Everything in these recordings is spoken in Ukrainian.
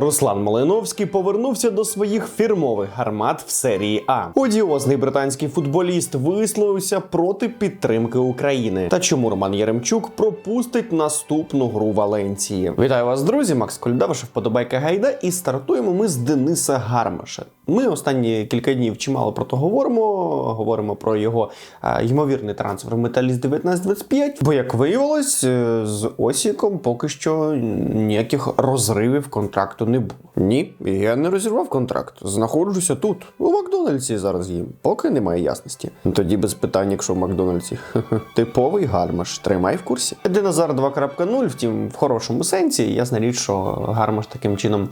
Руслан Малиновський повернувся до своїх фірмових гармат в серії А. Одіозний британський футболіст висловився проти підтримки України. Та чому Роман Яремчук пропустить наступну гру Валенції? Вітаю вас, друзі! Макс Кольда, ваша вподобайка гайда. І стартуємо ми з Дениса Гармаша. Ми останні кілька днів чимало про то говоримо. Говоримо про його е, ймовірний трансфер в Металіст 1925. Бо як виявилось, е, з Осіком поки що ніяких розривів контракту не було. Ні, я не розірвав контракт. Знаходжуся тут, у Макдональдсі зараз їм. Поки немає ясності. Тоді без питань, якщо в Макдональдсі. Типовий гармаш. Тримай в курсі. Динозавр 2.0, втім, в хорошому сенсі. Ясна річ, що гармаш таким чином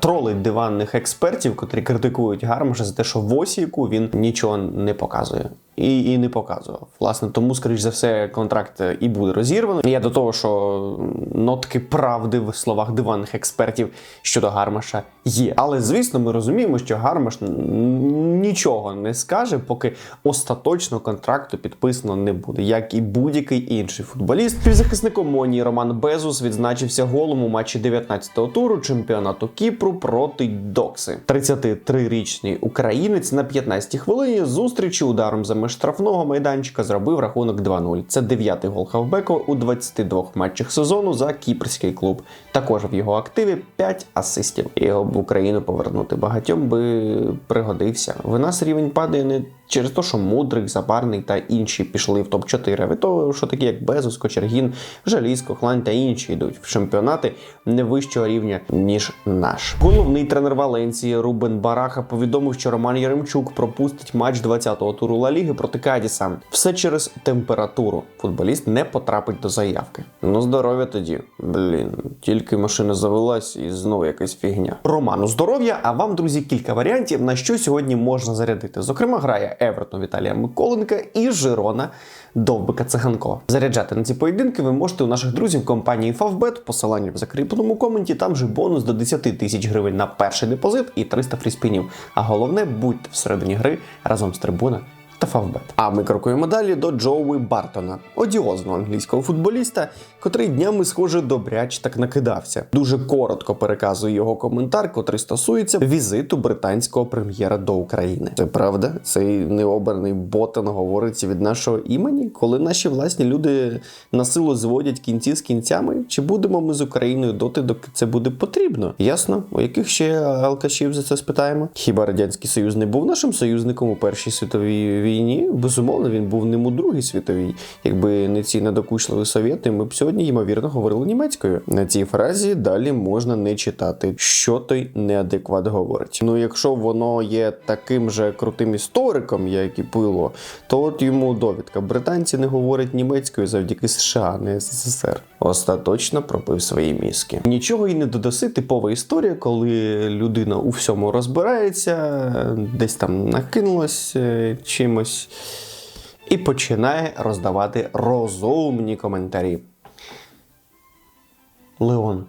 тролить диванних експертів, котрі критикують гармаша за те, що в Осіку він нічого не показує. І, і не показував. Власне, тому, скоріш за все, контракт і буде розірвано. Я до того, що нотки правди в словах диванних експертів щодо Гармаша є. Але звісно, ми розуміємо, що Гармаш нічого не скаже, поки остаточно контракту підписано не буде, як і будь-який інший футболіст. Півзахисником Монії Роман Безус відзначився голом у матчі 19-го туру чемпіонату Кіпру проти Докси. 33-річний українець на 15-й хвилині зустрічі ударом за меж штрафного майданчика зробив рахунок 2-0. Це дев'ятий гол хавбеку у 22 матчах сезону за кіпрський клуб. Також в його активі 5 асистів. Його в Україну повернути багатьом би пригодився. В нас рівень падає не через те, що Мудрик, Забарний та інші пішли в топ-4, а від того, що такі як Безус, Кочергін, Жаліско, Хлань та інші йдуть в чемпіонати не вищого рівня, ніж наш. Головний тренер Валенції Рубен Бараха повідомив, що Роман Яремчук пропустить матч 20-го туру Ла Ліги проти Кадіса. Все через температуру. Футболіст не потрапить до заявки. Ну, здоров'я тоді. Блін, тільки машина завелась і знову якась фігня. Роману здоров'я, а вам, друзі, кілька варіантів, на що сьогодні можна зарядити. Зокрема, грає Евертон Віталія Миколенка і Жирона Довбика Циганко. Заряджати на ці поєдинки ви можете у наших друзів компанії Favbet, посилання в закріпленому коменті. Там же бонус до 10 тисяч гривень на перший депозит і 300 фріспінів. А головне, будьте всередині гри разом з трибуна та Фавбет. А ми крокуємо далі до Джоуі Бартона, одіозного англійського футболіста, котрий днями, схоже, добряч так накидався. Дуже коротко переказую його коментар, котрий стосується візиту британського прем'єра до України. Це правда, цей необраний ботан говориться від нашого імені, коли наші власні люди на силу зводять кінці з кінцями. Чи будемо ми з Україною доти, доки це буде потрібно? Ясно, у яких ще алкашів за це спитаємо? Хіба радянський союз не був нашим союзником у першій світовій війні? Безумовно, він був ним у другій світовій. Якби не ці недокучливі совєти, ми б сьогодні ймовірно говорили німецькою. На цій фразі далі можна не читати, що той неадекват говорить. Ну, якщо воно є таким же крутим істориком, як і пило, то от йому довідка. Британці не говорять німецькою завдяки США, не СССР. Остаточно пропив свої мізки. Нічого і не додаси типова історія, коли людина у всьому розбирається, десь там накинулась е, чимось і починає роздавати розумні коментарі. Леон.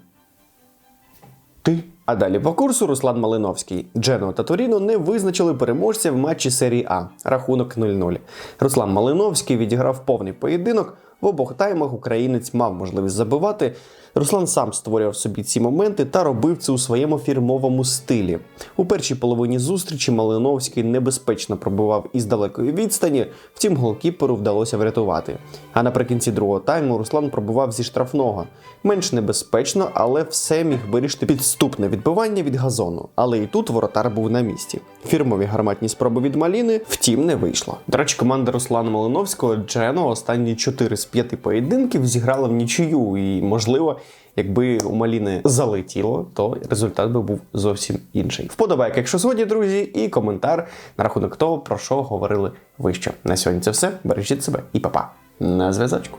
Ти. А далі по курсу Руслан Малиновський. Джено та Торіно не визначили переможця в матчі серії А. Рахунок 0-0. Руслан Малиновський відіграв повний поєдинок. В обох таймах українець мав можливість забивати. Руслан сам створював собі ці моменти та робив це у своєму фірмовому стилі. У першій половині зустрічі Малиновський небезпечно пробивав із далекої відстані, втім голкіперу вдалося врятувати. А наприкінці другого тайму Руслан пробував зі штрафного. Менш небезпечно, але все міг вирішити підступне відбивання від газону. Але і тут воротар був на місці. Фірмові гарматні спроби від Маліни, втім, не вийшло. До речі, команда Руслана Малиновського Джено останні 4 з 5 поєдинків зіграла в нічию, і можливо. Якби у Маліни залетіло, то результат би був зовсім інший. Вподобайка, якщо згодні, друзі, і коментар на рахунок того, про що говорили вище. На сьогодні це все. Бережіть себе і па-па. На зв'язочку.